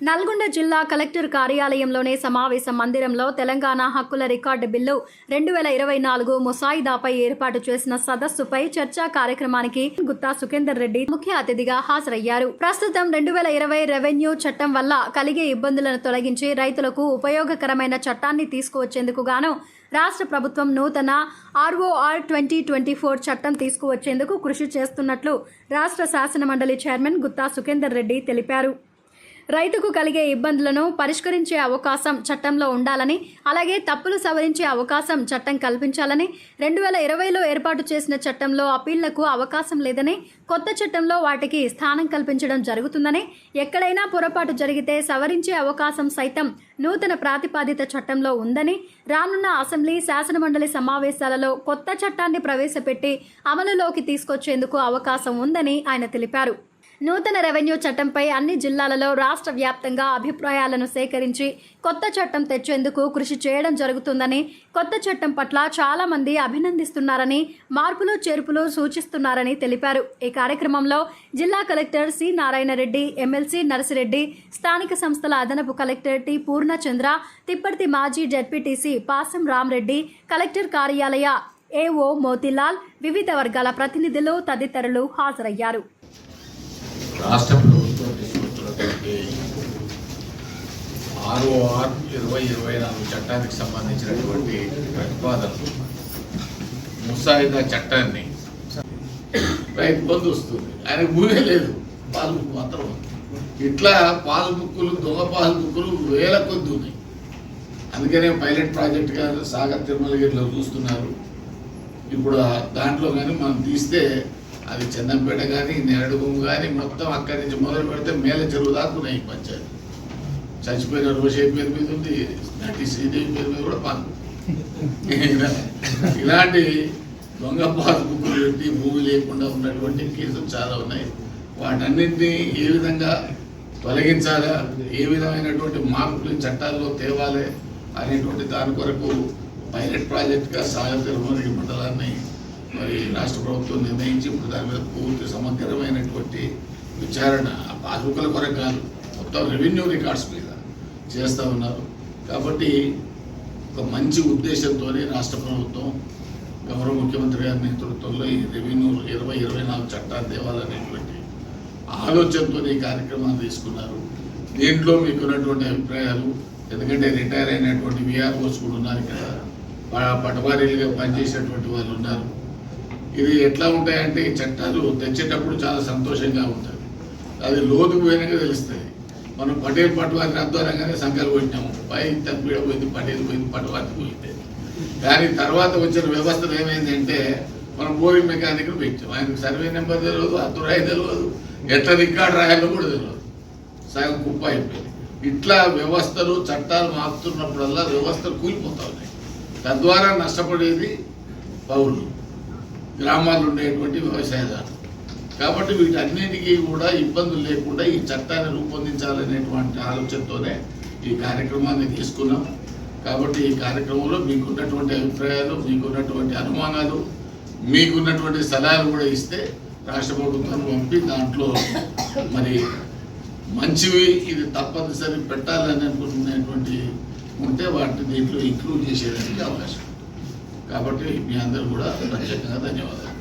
నల్గొండ జిల్లా కలెక్టర్ కార్యాలయంలోని సమావేశ మందిరంలో తెలంగాణ హక్కుల రికార్డు బిల్లు రెండు వేల ఇరవై నాలుగు ముసాయిదాపై ఏర్పాటు చేసిన సదస్సుపై చర్చా కార్యక్రమానికి గుత్తా సుఖేందర్ రెడ్డి ముఖ్య అతిథిగా హాజరయ్యారు. ప్రస్తుతం రెండు వేల ఇరవై రెవెన్యూ చట్టం వల్ల కలిగే ఇబ్బందులను తొలగించి రైతులకు ఉపయోగకరమైన చట్టాన్ని తీసుకువచ్చేందుకు గాను రాష్ట్ర ప్రభుత్వం నూతన ఆర్ఓఆర్ ట్వంటీ ట్వంటీ ఫోర్ చట్టం తీసుకువచ్చేందుకు కృషి చేస్తున్నట్లు రాష్ట్ర శాసనమండలి చైర్మన్ గుత్తా సుఖేందర్ రెడ్డి తెలిపారు. రైతుకు కలిగే ఇబ్బందులను పరిష్కరించే అవకాశం చట్టంలో ఉండాలని అలాగే తప్పులు సవరించే అవకాశం చట్టం కల్పించాలని రెండు వేల ఇరవైలో ఏర్పాటు చేసిన చట్టంలో అప్పీళ్ళకు అవకాశం లేదని కొత్త చట్టంలో వాటికి స్థానం కల్పించడం జరుగుతుందని ఎక్కడైనా పొరపాటు జరిగితే సవరించే అవకాశం సైతం నూతన ప్రాతిపాదిత చట్టంలో ఉందని రానున్న అసెంబ్లీ శాసనమండలి సమావేశాలలో కొత్త చట్టాన్ని ప్రవేశపెట్టి అమలులోకి తీసుకొచ్చేందుకు అవకాశం ఉందని ఆయన తెలిపారు. నూతన రెవెన్యూ చట్టంపై అన్ని జిల్లాలలో రాష్ట్ర వ్యాప్తంగా అభిప్రాయాలను సేకరించి కొత్త చట్టం తెచ్చేందుకు కృషి చేయడం జరుగుతుందని కొత్త చట్టం పట్ల చాలామంది అభినందిస్తున్నారని మార్పులు చేర్పులు సూచిస్తున్నారని తెలిపారు. ఈ కార్యక్రమంలో జిల్లా collector C Narayana Reddy MLC Narasireddy స్థానిక సంస్థల అదనపు కలెక్టర్ టి పూర్ణచంద్ర తిప్పర్తి మాజీ జడ్పీటీసీ పాసం రామ్రెడ్డి కలెక్టర్ కార్యాలయ ఏఓ మోతిలాల్ వివిధ వర్గాల ప్రతినిధులు తదితరులు హాజరయ్యారు. రాష్ట్ర ప్రభుత్వం తీసుకుంటున్నటువంటి ఆర్ఓఆర్ ఇరవై ఇరవై నాలుగు చట్టానికి సంబంధించినటువంటి ప్రతిపాదనలు. ముసాయిదా చట్టాన్ని రైతు బంధు వస్తుంది ఆయనకు భూమే లేదు. పాలు బుక్ మాత్రం ఇట్లా పాలు బుక్కులు దొంగ పాలు బుక్కులు వేల కొద్ది ఉన్నాయి. అందుకనే పైలట్ ప్రాజెక్ట్గా సాగర్ తిరుమలగిరిలో చూస్తున్నారు. ఇప్పుడు దాంట్లో కానీ మనం తీస్తే అది చందంపేట కానీ నేరడుగుము కానీ మొత్తం అక్కడి నుంచి మొదలు పెడితే మేల చెరువు దాకా ఉన్నాయి ఈ పంచాయతీ. చచ్చిపోయిన రోషే పేరు మీద ఉంది? నటి శ్రీదేవి పేరు మీద కూడా పాలు. ఇలా- ఇలాంటి దొంగ పాస్బుక్లు పెట్టి భూమి లేకుండా ఉన్నటువంటి కేసులు చాలా ఉన్నాయి. వాటన్నింటినీ ఏ విధంగా తొలగించాలా? ఏ విధమైనటువంటి మార్పులు చట్టాల్లో తేవాలి అనేటువంటి దాని కొరకు పైలట్ ప్రాజెక్ట్గా సాగర్ తిరుమల మండలాన్ని మరి రాష్ట్ర ప్రభుత్వం నిర్ణయించి ఇప్పుడు దాని మీద పూర్తి సమగ్రమైనటువంటి విచారణ ఆ కొరకు కాదు మొత్తం రెవెన్యూ రికార్డ్స్ మీద చేస్తూ ఉన్నారు. కాబట్టి ఒక మంచి ఉద్దేశంతోనే రాష్ట్ర ప్రభుత్వం గౌరవ ముఖ్యమంత్రి గారి నేతృత్వంలో ఈ రెవెన్యూ ఇరవై ఇరవై నాలుగు చట్టాలు తేవాలనేటువంటి ఆలోచనతో ఈ కార్యక్రమాన్ని తీసుకున్నారు. దీంట్లో మీకున్నటువంటి అభిప్రాయాలు ఎందుకంటే రిటైర్ అయినటువంటి విఆర్ఓస్ కూడా ఉన్నారు ఇక్కడ. పటవారీలుగా పనిచేసేటువంటి వాళ్ళు ఉన్నారు. ఇది ఎట్లా ఉంటాయంటే ఈ చట్టాలు తెచ్చేటప్పుడు చాలా సంతోషంగా ఉంటుంది అది లోతుకు పోయినాక తెలుస్తుంది మనం పటేల్ పట్టువారి ఆధ్వర్యంగానే సంఖ్యలు కొట్టినాము. పై తప్పిడ పోయింది పటేల్ పోయింది పట్టువారికి పోయింది. దాని తర్వాత వచ్చిన వ్యవస్థలు ఏమైందంటే మనం బోరింగ్ మెకానిక్ పెట్టాం. ఆయనకు సర్వే నెంబర్ తెలియదు అతురాయి తెలియదు ఎట్లా రికార్డు రాయాలో కూడా తెలియదు సగం కుప్ప అయిపోయింది. ఇట్లా వ్యవస్థలు చట్టాలు మారుతున్నప్పుడల్లా వ్యవస్థలు కూలిపోతా ఉన్నాయి. తద్వారా నష్టపడేది పౌరులు. గ్రామాల్లో ఉండేటువంటి వ్యవసాయదారులు కాబట్టి వీటన్నిటికీ కూడా ఇబ్బందులు లేకుండా ఈ చట్టాన్ని రూపొందించాలనేటువంటి ఆలోచనతోనే ఈ కార్యక్రమాన్ని తీసుకున్నాం. కాబట్టి ఈ కార్యక్రమంలో మీకున్నటువంటి అభిప్రాయాలు మీకున్నటువంటి అనుమానాలు మీకున్నటువంటి సలహాలు కూడా ఇస్తే రాష్ట్ర ప్రభుత్వం పంపి దాంట్లో మరి మంచివి ఇది తప్పనిసరి పెట్టాలని అనుకుంటున్నటువంటి ఉంటే వాటిని దీంట్లో ఇంక్లూడ్ చేసేదానికి అవకాశం. కాబట్టి మీ అందరూ కూడా ప్రత్యేకంగా ధన్యవాదాలు.